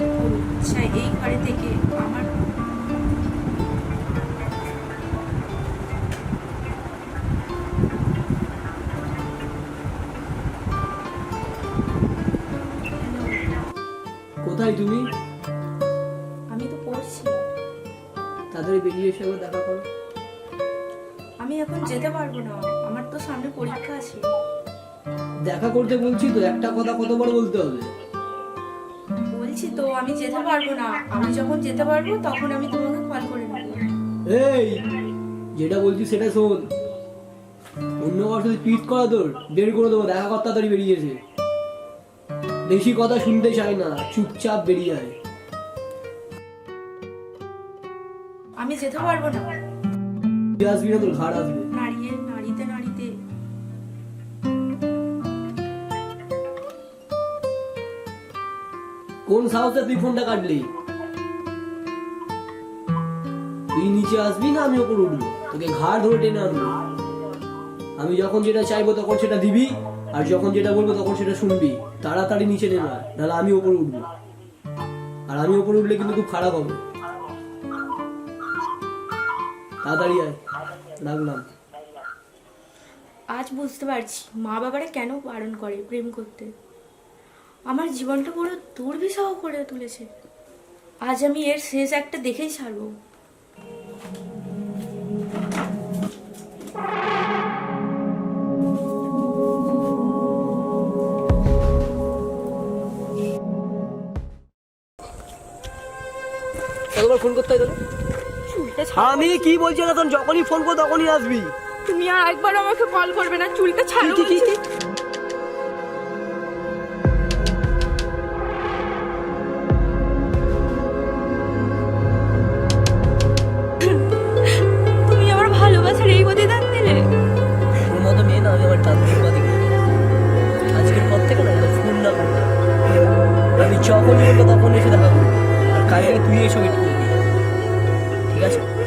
এই ঘরে থেকে আমার কোথায় তুমি? আমি তো পড়ছি। তাড়াতাড়ি বেরিয়ে এসে একবার দেখা করো। আমি এখন যেতে পারব না। আমার তো সামনে পরীক্ষা আছে। দেখা করতে বলছি তো একটা কথা কতবার বলতে হবে? বলছি তো আমি যেতে পারব না। আমি যখন যেতে পারব তখন আমি তোমাকে কল করে নেব। এই যেটা বলছি সেটা শোন। অন্য কারোর সাথে পিট করা তোর বের করে দেবো দেখা কর তাড়াতাড়ি বেরিয়েছে। বেশি কথা শুনতে চাই না চুপচাপ বেরিয়ে আয়। আমি যেতে পারব না। আসবি না তোর ঘাড় আসবে। কোন সাহসে তুই ফোনটা কাটলি? তুই নিচে আসবি না, আমি ওপর উঠবো। তোকে ঘাড় ধরে টেনে আনব। আমি যখন যেটা চাইব তখন সেটা দিবি, আর যখন যেটা বলব তখন সেটা শুনবি। তাড়াতাড়ি নিচে নেমে নাহলে আমি ওপর উঠবো। আর আমি ওপর উঠলে কিন্তু খুব খারাপ হবে। তাড়াতাড়ি আয় রাখলাম আজ বুঝতে পারছি, মা বাবারা কেন বারণ করে প্রেম করতে? আমার জীবনটা পুরো দুর্বিষহ করে তুলেছে। আজ আমি এর শেষ একটা দেখেই ছাড়বো। কতবার ফোন করতে হয় আমি কি বলছি না তখন যখনই ফোন করো তখনই আসবি। তুমি আর একবার আমাকে কল করবে না চুলটা ছাড়ো প্রতিদান দিলে তোর মতো মেয়ে না আমি আমার টানতে বাদে আজকের পর থেকে না ফোন না আমি যখনই বলব তখন এসে দেখা করব আর কালকে তুই এসে ওয়েট ঠিক আছে